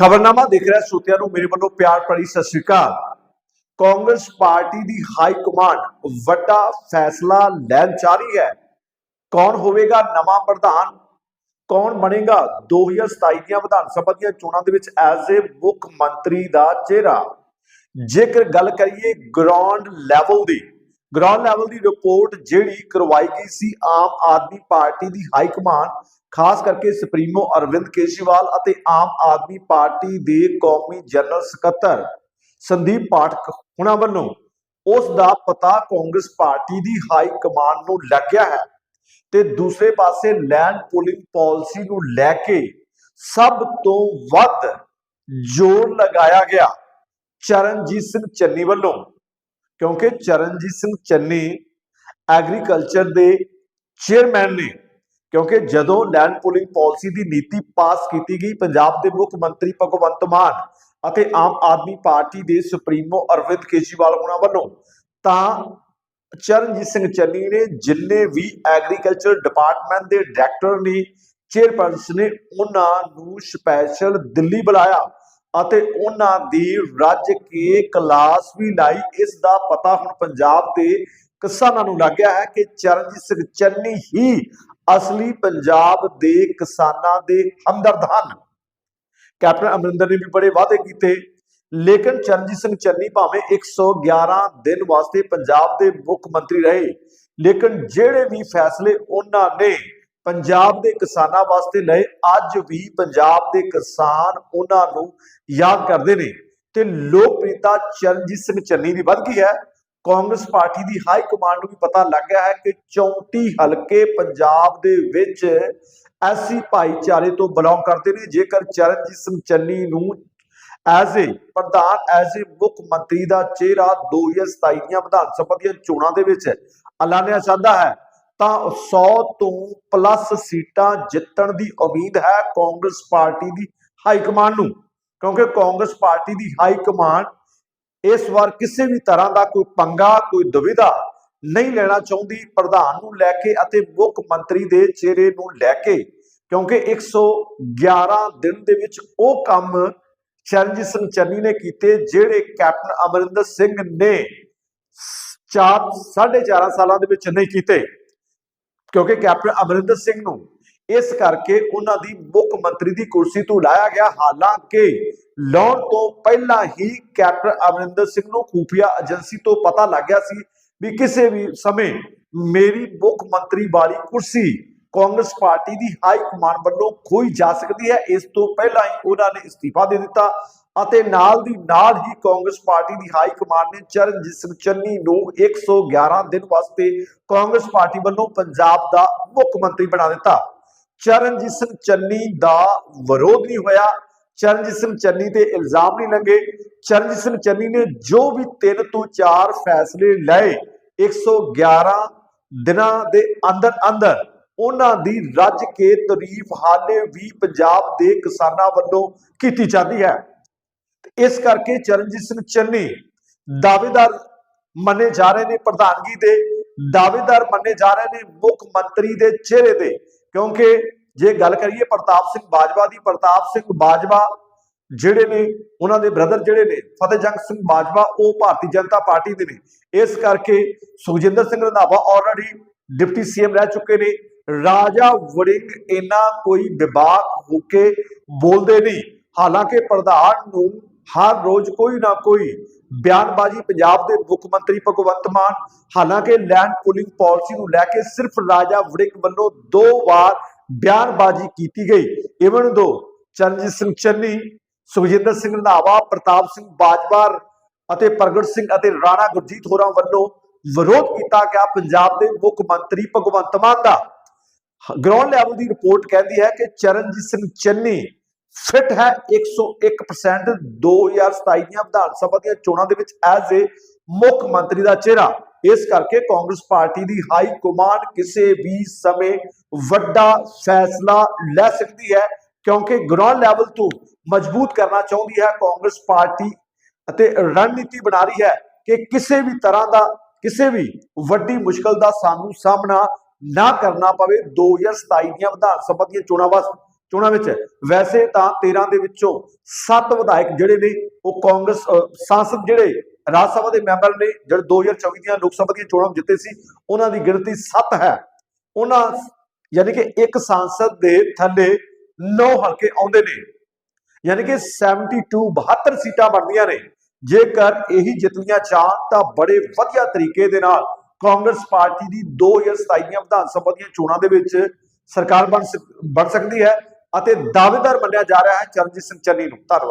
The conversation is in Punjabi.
ਖਬਰਨਾਮਾ ਦੇਖ ਰਿਹਾ ਸਰੋਤਿਆਂ ਨੂੰ, ਮੇਰੇ ਵੱਲੋਂ ਪਿਆਰ ਭਰੀ ਸਤਿ ਸ਼੍ਰੀ ਅਕਾਲ। ਕਾਂਗਰਸ ਪਾਰਟੀ ਦੀ ਹਾਈ ਕਮਾਂਡ, ਵੱਡਾ ਫੈਸਲਾ ਲੈਣ ਜਾ ਰਹੀ ਹੈ। ਕੌਣ ਹੋਵੇਗਾ ਨਵਾਂ ਪ੍ਰਧਾਨ? ਕੌਣ ਬਣੇਗਾ 2027 ਦੀਆਂ ਵਿਧਾਨ ਸਭਾ ਦੀਆਂ ਚੋਣਾਂ ਦੇ ਵਿੱਚ ਐਜ਼ ਏ ਮੁੱਖ ਮੰਤਰੀ ਦਾ ਚਿਹਰਾ? ਜੇਕਰ ਗੱਲ ਕਰੀਏ ਗਰਾਊਂਡ ਲੈਵਲ ਦੀ ਗਰਾਊਂਡ ਲੈਵਲ ਦੀ ਰਿਪੋਰਟ ਜਿਹੜੀ ਕਰਵਾਈ ਗਈ ਸੀ ਆਮ ਆਦਮੀ ਪਾਰਟੀ ਦੀ ਹਾਈ ਕਮਾਂਡ ਖਾਸ ਕਰਕੇ ਸੁਪਰੀਮੋ ਅਰਵਿੰਦ ਕੇਜਰੀਵਾਲ ਅਤੇ ਆਮ ਆਦਮੀ ਪਾਰਟੀ ਦੇ ਕੌਮੀ ਜਨਰਲ ਸਕੱਤਰ ਸੰਦੀਪ ਪਾਠਕ ਹੁਣਾਂ ਵੱਲੋਂ ਉਸ ਦਾ ਪਤਾ ਕਾਂਗਰਸ ਪਾਰਟੀ ਦੀ ਹਾਈ ਕਮਾਂਡ ਨੂੰ ਲੱਗਿਆ ਹੈ ਤੇ ਦੂਸਰੇ ਪਾਸੇ ਲੈਂਡ ਪੂਲਿੰਗ ਪਾਲਿਸੀ ਨੂੰ ਲੈ ਕੇ ਸਭ ਤੋਂ ਵੱਧ ਜ਼ੋਰ ਲਗਾਇਆ ਗਿਆ। ਚਰਨਜੀਤ ਸਿੰਘ ਚੰਨੀ ਵੱਲੋਂ ਕਿਉਂਕਿ ਚਰਨਜੀਤ ਸਿੰਘ ਚੰਨੀ ਐਗਰੀਕਲਚਰ ਦੇ ਚੇਅਰਮੈਨ ਨੇ, ਕਿਉਂਕਿ ਜਦੋਂ ਲੈਂਡ ਪੂਲਿੰਗ ਪਾਲਿਸੀ ਦੀ ਨੀਤੀ ਪਾਸ ਕੀਤੀ ਗਈ, ਪੰਜਾਬ ਦੇ ਮੁੱਖ ਮੰਤਰੀ ਭਗਵੰਤ ਮਾਨ ਅਤੇ ਆਮ ਆਦਮੀ ਪਾਰਟੀ ਦੇ ਸੁਪਰੀਮੋ ਅਰਵਿੰਦ ਕੇਜਰੀਵਾਲ ਉਹਨਾਂ ਵੱਲੋਂ, ਤਾਂ ਚਰਨਜੀਤ ਸਿੰਘ ਚੰਨੀ ਨੇ ਜਿੰਨੇ ਵੀ ਐਗਰੀਕਲਚਰ ਡਿਪਾਰਟਮੈਂਟ ਦੇ ਡਾਇਰੈਕਟਰ ਨੇ ਚੇਅਰਪਰਸਨ ਨੇ, ਉਹਨਾਂ ਨੂੰ ਸਪੈਸ਼ਲ ਦਿੱਲੀ ਬੁਲਾਇਆ। ਅਤੇ ਉਹਨਾਂ ਦੀ ਰੱਜ ਕੇ ਕਲਾਸ ਵੀ ਲਾਈ। ਇਸ ਦਾ ਪਤਾ ਹੁਣ ਪੰਜਾਬ ਦੇ ਕਿਸਾਨਾਂ ਨੂੰ ਲੱਗ ਹੈ ਕਿ ਚਰਨਜੀਤ ਸਿੰਘ ਚੰਨੀ ਹੀ ਅਸਲੀ ਪੰਜਾਬ ਦੇ ਕਿਸਾਨਾਂ ਦੇ ਹਮਦਰਦ ਹਨ। ਕੈਪਟਨ ਅਮਰਿੰਦਰ ਨੇ ਵੀ ਬੜੇ ਵਾਅਦੇ ਕੀਤੇ, ਲੇਕਿਨ ਚਰਨਜੀਤ ਸਿੰਘ ਚੰਨੀ ਭਾਵੇਂ 111 ਦਿਨ ਵਾਸਤੇ ਪੰਜਾਬ ਦੇ ਮੁੱਖ ਮੰਤਰੀ ਰਹੇ, ਲੇਕਿਨ ਜਿਹੜੇ ਵੀ ਫੈਸਲੇ ਉਹਨਾਂ ਨੇ ਪੰਜਾਬ ਦੇ ਕਿਸਾਨਾਂ ਵਾਸਤੇ ਲਏ। ਅੱਜ ਵੀ ਪੰਜਾਬ ਦੇ ਕਿਸਾਨ ਉਹਨਾਂ ਨੂੰ ਯਾਦ ਕਰਦੇ ਨੇ। ਤੇ ਲੋਕਪ੍ਰਿਯਤਾ ਚਰਨਜੀਤ ਸਿੰਘ ਚੰਨੀ ਦੀ ਵੱਧ ਗਈ ਹੈ। ਕਾਂਗਰਸ ਪਾਰਟੀ ਦੀ ਹਾਈ ਕਮਾਂਡ ਨੂੰ ਵੀ ਪਤਾ ਲੱਗ ਗਿਆ ਹੈ ਕਿ 34 ਹਲਕੇ ਪੰਜਾਬ ਦੇ ਵਿੱਚ ਐਸੀ ਭਾਈਚਾਰੇ ਤੋਂ ਬਿਲੋਂਗ ਕਰਦੇ ਨੇ। ਜੇਕਰ ਚਰਨਜੀਤ ਸਿੰਘ ਚੰਨੀ ਨੂੰ ਐਜ਼ ਏ ਪ੍ਰਧਾਨ, ਐਜ਼ ਏ ਮੁੱਖ ਮੰਤਰੀ ਦਾ ਚਿਹਰਾ 2027 ਦੀਆਂ ਵਿਧਾਨ ਸਭਾ ਦੀਆਂ ਚੋਣਾਂ ਦੇ ਵਿੱਚ ਐਲਾਨਿਆ ਜਾਂਦਾ ਹੈ ਤਾਂ 100 ਤੋਂ ਪਲੱਸ ਸੀਟਾਂ ਜਿੱਤਣ ਦੀ ਉਮੀਦ ਹੈ ਕਾਂਗਰਸ ਪਾਰਟੀ ਦੀ ਹਾਈ ਕਮਾਂਡ ਨੂੰ, ਕਿਉਂਕਿ ਕਾਂਗਰਸ ਪਾਰਟੀ ਦੀ ਹਾਈ ਕਮਾਂਡ ਇਸ ਵਾਰ ਕਿਸੇ ਵੀ ਤਰ੍ਹਾਂ ਦਾ ਕੋਈ ਪੰਗਾ, ਕੋਈ ਦੁਵਿਧਾ ਨਹੀਂ ਲੈਣਾ ਚਾਹੁੰਦੀ। ਪ੍ਰਧਾਨ ਨੂੰ ਲੈ ਕੇ ਅਤੇ ਮੁੱਖ ਮੰਤਰੀ ਦੇ ਚਿਹਰੇ ਨੂੰ ਲੈ ਕੇ, ਕਿਉਂਕਿ 111 ਦਿਨ ਦੇ ਵਿੱਚ ਉਹ ਕੰਮ ਚਰਨਜੀਤ ਸਿੰਘ ਚੰਨੀ ਨੇ ਕੀਤੇ, ਜਿਹੜੇ ਕੈਪਟਨ ਅਮਰਿੰਦਰ ਸਿੰਘ ਨੇ 4 4.5 ਸਾਲਾਂ ਦੇ ਵਿੱਚ ਨਹੀਂ ਕੀਤੇ। ਕਿਉਂਕਿ ਕੈਪਟਨ ਅਮਰਿੰਦਰ ਸਿੰਘ ਨੂੰ ਇਸ ਕਰਕੇ ਉਹਨਾਂ ਦੀ ਮੁੱਖ ਮੰਤਰੀ ਦੀ ਕੁਰਸੀ ਤੋਂ ਲਾਇਆ ਗਿਆ। ਹਾਲਾਂਕਿ ਲਾਉਣ ਤੋਂ ਪਹਿਲਾਂ ਹੀ ਕੈਪਟਨ ਅਮਰਿੰਦਰ ਸਿੰਘ ਨੂੰ ਖੂਫੀਆ ਏਜੰਸੀ ਤੋਂ ਪਤਾ ਲੱਗ ਗਿਆ ਸੀ ਵੀ ਕਿਸੇ ਵੀ ਸਮੇਂ ਮੇਰੀ ਮੁੱਖ ਮੰਤਰੀ ਵਾਲੀ ਕੁਰਸੀ ਕਾਂਗਰਸ ਪਾਰਟੀ ਦੀ ਹਾਈ ਕਮਾਂਡ ਵੱਲੋਂ ਖੋਈ ਜਾ ਸਕਦੀ ਹੈ। ਇਸ ਤੋਂ ਪਹਿਲਾਂ ਹੀ ਉਹਨਾਂ ਨੇ ਅਸਤੀਫਾ ਦੇ ਦਿੱਤਾ। ਅਤੇ ਨਾਲ ਦੀ ਨਾਲ ਹੀ ਕਾਂਗਰਸ ਪਾਰਟੀ ਦੀ ਹਾਈ ਕਮਾਂਡ ਨੇ ਚਰਨਜੀਤ ਸਿੰਘ ਚੰਨੀ ਨੂੰ 111 ਦਿਨ ਵਾਸਤੇ ਕਾਂਗਰਸ ਪਾਰਟੀ ਵੱਲੋਂ ਪੰਜਾਬ ਦਾ ਮੁੱਖ ਮੰਤਰੀ ਬਣਾ ਦਿੱਤਾ। ਚਰਨਜੀਤ ਸਿੰਘ ਚੰਨੀ ਦਾ ਵਿਰੋਧ ਨਹੀਂ ਹੋਇਆ। ਚਰਨਜੀਤ ਸਿੰਘ ਚੰਨੀ ਤੇ ਇਲਜ਼ਾਮ ਨਹੀਂ ਲੱਗੇ ਚਰਨਜੀਤ ਸਿੰਘ ਚੰਨੀ ਨੇ ਜੋ ਵੀ ਤਿੰਨ ਤੋਂ ਚਾਰ ਫੈਸਲੇ ਲਏ 111 ਦਿਨਾਂ ਦੇ ਅੰਦਰ ਅੰਦਰ, ਉਹਨਾਂ ਦੀ ਰੱਜ ਕੇ ਤਾਰੀਫ ਹਾਲੇ ਵੀ ਪੰਜਾਬ ਦੇ ਕਿਸਾਨਾਂ ਵੱਲੋਂ ਕੀਤੀ ਜਾਂਦੀ ਹੈ। ਇਸ ਕਰਕੇ ਚਰਨਜੀਤ ਸਿੰਘ ਚੰਨੀ ਦਾਅਵੇਦਾਰ ਮੰਨੇ ਜਾ ਰਹੇ ਨੇ ਪ੍ਰਧਾਨਗੀ ਦੇ, ਦਾਅਵੇਦਾਰ ਮੰਨੇ ਜਾ ਰਹੇ ਨੇ ਮੁੱਖ ਮੰਤਰੀ ਦੇ ਚਿਹਰੇ ਦੇ ਕਿਉਂਕਿ ਜੇ ਗੱਲ ਕਰੀਏ ਪ੍ਰਤਾਪ ਸਿੰਘ ਬਾਜਵਾ ਦੀ, ਪ੍ਰਤਾਪ ਸਿੰਘ ਬਾਜਵਾ ਜਿਹੜੇ ਨੇ, ਉਹਨਾਂ ਦੇ ਬ੍ਰਦਰ ਜਿਹੜੇ ਨੇ ਫਤਿਹਜੰਗ ਸਿੰਘ ਬਾਜਵਾ, ਉਹ ਭਾਰਤੀ ਜਨਤਾ ਪਾਰਟੀ ਦੇ ਨੇ। ਇਸ ਕਰਕੇ Sukhjinder Singh Randhawa already deputy CM ਰਹਿ ਚੁੱਕੇ ਨੇ। ਰਾਜਾ ਵੜਿੰਗ ਇਹਨਾਂ ਕੋਈ ਵਿਵਾਦ ਹੋ ਕੇ ਬੋਲਦੇ ਨਹੀਂ। ਹਾਲਾਂਕਿ ਪ੍ਰਧਾਨ ਨੂੰ ਹਰ ਰੋਜ਼ ਕੋਈ ਨਾ ਕੋਈ ਬਿਆਨਬਾਜ਼ੀ ਪੰਜਾਬ ਦੇ ਮੁੱਖ ਮੰਤਰੀ ਭਗਵੰਤ ਮਾਨ, ਹਾਲਾਂਕਿ ਲੈਂਡ ਪੁਲਿੰਗ ਪਾਲਿਸੀ ਨੂੰ ਲੈ ਕੇ ਸਿਰਫ ਰਾਜਾ ਵੜਿੰਗ ਵੱਲੋਂ ਦੋ ਵਾਰ ਬਿਆਨਬਾਜ਼ੀ ਕੀਤੀ ਗਈ। ਇਵਨ ਦੋ, ਚਰਨਜੀਤ ਸਿੰਘ ਚੰਨੀ, ਸੁਖਜਿੰਦਰ ਸਿੰਘ ਰੰਧਾਵਾ, ਪ੍ਰਤਾਪ ਸਿੰਘ ਬਾਜਵਾ ਅਤੇ ਪ੍ਰਗਟ ਸਿੰਘ ਅਤੇ ਰਾਣਾ ਗੁਰਜੀਤ ਹੋਰਾਂ ਵੱਲੋਂ ਵਿਰੋਧ ਕੀਤਾ ਗਿਆ ਪੰਜਾਬ ਦੇ ਮੁੱਖ ਮੰਤਰੀ ਭਗਵੰਤ ਮਾਨ ਦਾ। ਗਰਾਊਂਡ ਲੈਵਲ ਦੀ ਰਿਪੋਰਟ ਕਹਿੰਦੀ ਹੈ ਕਿ ਚਰਨਜੀਤ ਸਿੰਘ ਚੰਨੀ ਫਿਟ ਹੈ 101% 2027 ਦੀਆਂ ਵਿਧਾਨ ਸਭਾ ਦੀਆਂ ਚੋਣਾਂ ਦੇ ਵਿੱਚ ਐਜ਼ ਏ ਮੁੱਖ ਮੰਤਰੀ ਦਾ ਚਿਹਰਾ। ਇਸ ਕਰਕੇ ਕਾਂਗਰਸ ਪਾਰਟੀ ਦੀ ਹਾਈ ਕਮਾਂਡ ਕਿਸੇ ਵੀ ਸਮੇਂ ਵੱਡਾ ਫੈਸਲਾ ਲੈ ਸਕਦੀ ਹੈ, ਕਿਉਂਕਿ ਗਰਾਊਂਡ ਲੈਵਲ ਤੋਂ ਮਜ਼ਬੂਤ ਕਰਨਾ ਚਾਹੁੰਦੀ ਹੈ ਕਾਂਗਰਸ ਪਾਰਟੀ ਅਤੇ ਰਣਨੀਤੀ ਬਣਾ ਰਹੀ ਹੈ ਕਿ ਕਿਸੇ ਵੀ ਤਰ੍ਹਾਂ ਦਾ, ਕਿਸੇ ਵੀ ਵੱਡੀ ਮੁਸ਼ਕਲ ਦਾ ਸਾਨੂੰ ਸਾਹਮਣਾ ਨਾ ਕਰਨਾ ਪਵੇ। 2027 ਦੀਆਂ ਵਿਧਾਨ ਸਭਾ ਦੀਆਂ ਚੋਣਾਂ ਵਾਸਤੇ ਚੋਣਾਂ ਵਿੱਚ ਵੈਸੇ ਤਾਂ 13 ਦੇ ਵਿੱਚੋਂ 7 ਵਿਧਾਇਕ ਜਿਹੜੇ ਨੇ ਉਹ ਕਾਂਗਰਸ ਅਹ, ਜਿਹੜੇ ਰਾਜ ਸਭਾ ਦੇ ਮੈਂਬਰ ਨੇ ਜਿਹੜੇ 2024 ਦੀਆਂ ਲੋਕ ਸਭਾ ਦੀਆਂ ਚੋਣਾਂ ਜਿੱਤੇ ਸੀ ਉਹਨਾਂ ਦੀ ਗਿਣਤੀ 7 ਹੈ। ਉਹਨਾਂ ਯਾਨੀ ਕਿ ਇੱਕ ਸਾਂਸਦ ਦੇ ਥੱਲੇ 9 ਹਲਕੇ ਆਉਂਦੇ ਨੇ। ਯਾਨੀ ਕਿ 72 72 ਸੀਟਾਂ ਬਣਦੀਆਂ ਨੇ। ਜੇਕਰ ਇਹੀ ਜਿੱਤੀਆਂ ਜਾਣ ਤਾਂ ਬੜੇ ਵਧੀਆ ਤਰੀਕੇ ਦੇ ਨਾਲ ਕਾਂਗਰਸ ਪਾਰਟੀ ਦੀ 2027 ਦੀਆਂ ਵਿਧਾਨ ਸਭਾ ਦੀਆਂ ਚੋਣਾਂ ਦੇ ਵਿੱਚ ਸਰਕਾਰ ਬਣ ਸਕ- ਬਣ ਸਕਦੀ ਹੈ। ਅਤੇ ਦਾਅਵੇਦਾਰ ਮੰਨਿਆ ਜਾ ਰਿਹਾ ਹੈ ਚਰਨਜੀਤ ਸਿੰਘ ਚੰਨੀ ਨੂੰ। ਧੰਨਵਾਦ।